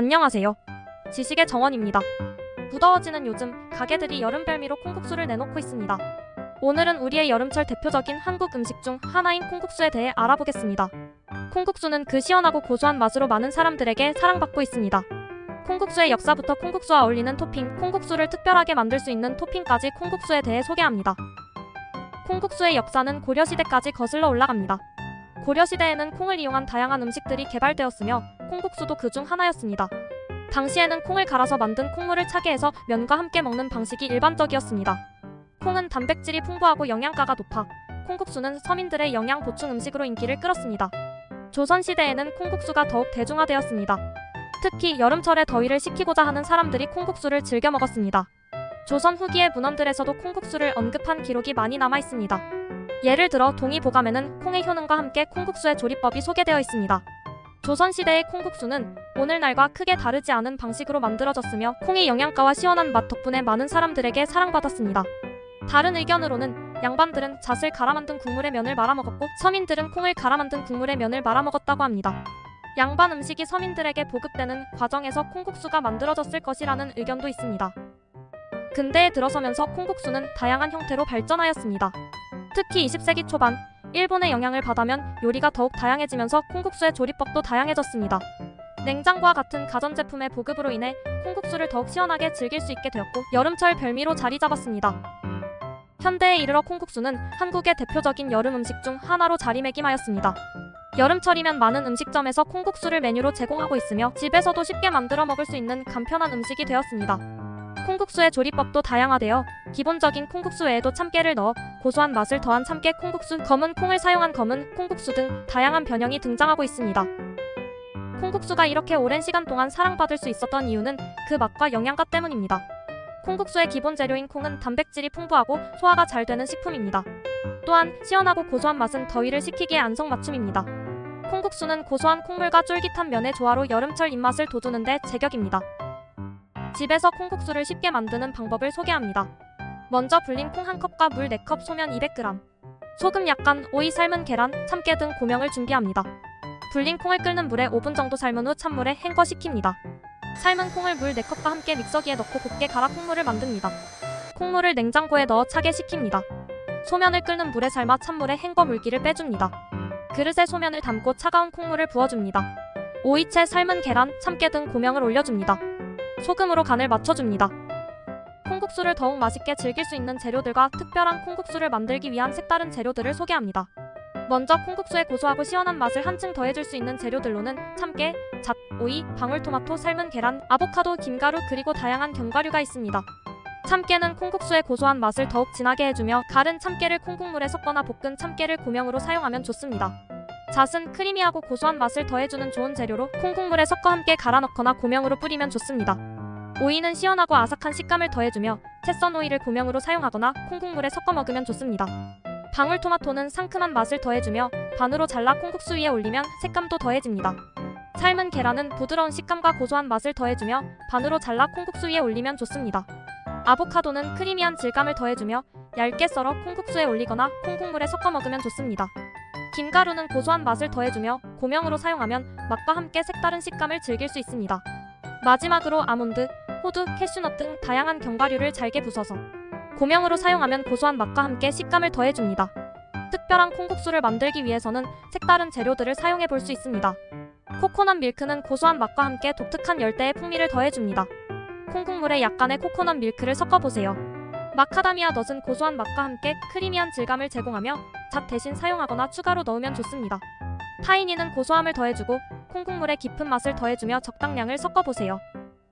안녕하세요. 지식의 정원입니다. 무더워지는 요즘 가게들이 여름 별미로 콩국수를 내놓고 있습니다. 오늘은 우리의 여름철 대표적인 한국 음식 중 하나인 콩국수에 대해 알아보겠습니다. 콩국수는 그 시원하고 고소한 맛으로 많은 사람들에게 사랑받고 있습니다. 콩국수의 역사부터 콩국수와 어울리는 토핑, 콩국수를 특별하게 만들 수 있는 토핑까지 콩국수에 대해 소개합니다. 콩국수의 역사는 고려시대까지 거슬러 올라갑니다. 고려시대에는 콩을 이용한 다양한 음식들이 개발되었으며 콩국수도 그 중 하나였습니다. 당시에는 콩을 갈아서 만든 콩물을 차게 해서 면과 함께 먹는 방식이 일반적이었습니다. 콩은 단백질이 풍부하고 영양가가 높아 콩국수는 서민들의 영양 보충 음식으로 인기를 끌었습니다. 조선시대에는 콩국수가 더욱 대중화되었습니다. 특히 여름철에 더위를 식히고자 하는 사람들이 콩국수를 즐겨 먹었습니다. 조선 후기의 문헌들에서도 콩국수를 언급한 기록이 많이 남아 있습니다. 예를 들어 동의보감에는 콩의 효능과 함께 콩국수의 조리법이 소개되어 있습니다. 조선시대의 콩국수는 오늘날과 크게 다르지 않은 방식으로 만들어졌으며 콩의 영양가와 시원한 맛 덕분에 많은 사람들에게 사랑받았습니다. 다른 의견으로는 양반들은 잣을 갈아 만든 국물에 면을 말아 먹었고 서민들은 콩을 갈아 만든 국물에 면을 말아 먹었다고 합니다. 양반 음식이 서민들에게 보급되는 과정에서 콩국수가 만들어졌을 것이라는 의견도 있습니다. 근대에 들어서면서 콩국수는 다양한 형태로 발전하였습니다. 특히 20세기 초반 일본의 영향을 받아면 요리가 더욱 다양해지면서 콩국수의 조리법도 다양해졌습니다. 냉장고와 같은 가전제품의 보급으로 인해 콩국수를 더욱 시원하게 즐길 수 있게 되었고 여름철 별미로 자리 잡았습니다. 현대에 이르러 콩국수는 한국의 대표적인 여름 음식 중 하나로 자리매김하였습니다. 여름철이면 많은 음식점에서 콩국수를 메뉴로 제공하고 있으며 집에서도 쉽게 만들어 먹을 수 있는 간편한 음식이 되었습니다. 콩국수의 조리법도 다양화되어 기본적인 콩국수 외에도 참깨를 넣어 고소한 맛을 더한 참깨 콩국수, 검은 콩을 사용한 검은 콩국수 등 다양한 변형이 등장하고 있습니다. 콩국수가 이렇게 오랜 시간 동안 사랑받을 수 있었던 이유는 그 맛과 영양가 때문입니다. 콩국수의 기본 재료인 콩은 단백질이 풍부하고 소화가 잘 되는 식품입니다. 또한 시원하고 고소한 맛은 더위를 식히기에 안성맞춤입니다. 콩국수는 고소한 콩물과 쫄깃한 면의 조화로 여름철 입맛을 돋우는데 제격입니다. 집에서 콩국수를 쉽게 만드는 방법을 소개합니다. 먼저 불린 콩 1컵과 물 4컵, 소면 200g, 소금 약간, 오이 삶은 계란, 참깨 등 고명을 준비합니다. 불린 콩을 끓는 물에 5분 정도 삶은 후 찬물에 헹궈 식힙니다. 삶은 콩을 물 4컵과 함께 믹서기에 넣고 곱게 갈아 콩물을 만듭니다. 콩물을 냉장고에 넣어 차게 식힙니다. 소면을 끓는 물에 삶아 찬물에 헹궈 물기를 빼줍니다. 그릇에 소면을 담고 차가운 콩물을 부어줍니다. 오이채, 삶은 계란, 참깨 등 고명을 올려줍니다. 소금으로 간을 맞춰줍니다. 콩국수를 더욱 맛있게 즐길 수 있는 재료들과 특별한 콩국수를 만들기 위한 색다른 재료들을 소개합니다. 먼저 콩국수의 고소하고 시원한 맛을 한층 더해줄 수 있는 재료들로는 참깨, 잣, 오이, 방울토마토, 삶은 계란, 아보카도, 김가루 그리고 다양한 견과류가 있습니다. 참깨는 콩국수의 고소한 맛을 더욱 진하게 해주며 갈은 참깨를 콩국물에 섞거나 볶은 참깨를 고명으로 사용하면 좋습니다. 잣은 크리미하고 고소한 맛을 더해주는 좋은 재료로 콩국물에 섞어 함께 갈아 넣거나 고명으로 뿌리면 좋습니다. 오이는 시원하고 아삭한 식감을 더해주며 채썬 오이를 고명으로 사용하거나 콩국물에 섞어 먹으면 좋습니다. 방울토마토는 상큼한 맛을 더해주며 반으로 잘라 콩국수 위에 올리면 색감도 더해집니다. 삶은 계란은 부드러운 식감과 고소한 맛을 더해주며 반으로 잘라 콩국수 위에 올리면 좋습니다. 아보카도는 크리미한 질감을 더해주며 얇게 썰어 콩국수에 올리거나 콩국물에 섞어 먹으면 좋습니다. 김가루는 고소한 맛을 더해주며 고명으로 사용하면 맛과 함께 색다른 식감을 즐길 수 있습니다. 마지막으로 아몬드, 호두, 캐슈넛 등 다양한 견과류를 잘게 부숴서 고명으로 사용하면 고소한 맛과 함께 식감을 더해줍니다. 특별한 콩국수를 만들기 위해서는 색다른 재료들을 사용해 볼 수 있습니다. 코코넛 밀크는 고소한 맛과 함께 독특한 열대의 풍미를 더해줍니다. 콩국물에 약간의 코코넛 밀크를 섞어보세요. 마카다미아 넛은 고소한 맛과 함께 크리미한 질감을 제공하며 잣 대신 사용하거나 추가로 넣으면 좋습니다. 타이니는 고소함을 더해주고 콩국물에 깊은 맛을 더해주며 적당량을 섞어보세요.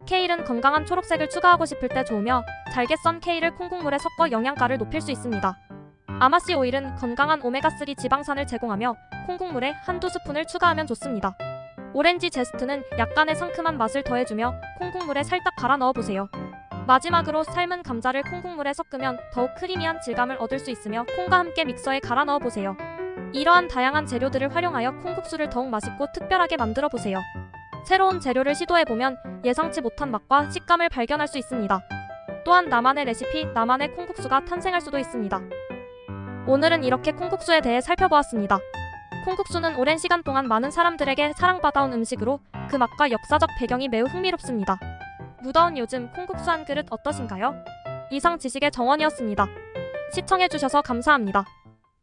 케일은 건강한 초록색을 추가하고 싶을 때 좋으며 잘게 썬 케일을 콩국물에 섞어 영양가를 높일 수 있습니다. 아마씨 오일은 건강한 오메가3 지방산을 제공하며 콩국물에 한두 스푼을 추가하면 좋습니다. 오렌지 제스트는 약간의 상큼한 맛을 더해주며 콩국물에 살짝 갈아 넣어보세요. 마지막으로 삶은 감자를 콩국물에 섞으면 더욱 크리미한 질감을 얻을 수 있으며 콩과 함께 믹서에 갈아 넣어 보세요. 이러한 다양한 재료들을 활용하여 콩국수를 더욱 맛있고 특별하게 만들어 보세요. 새로운 재료를 시도해보면 예상치 못한 맛과 식감을 발견할 수 있습니다. 또한 나만의 레시피, 나만의 콩국수가 탄생할 수도 있습니다. 오늘은 이렇게 콩국수에 대해 살펴보았습니다. 콩국수는 오랜 시간 동안 많은 사람들에게 사랑받아온 음식으로 그 맛과 역사적 배경이 매우 흥미롭습니다. 무더운 요즘 콩국수 한 그릇 어떠신가요? 이상 지식의 정원이었습니다. 시청해주셔서 감사합니다.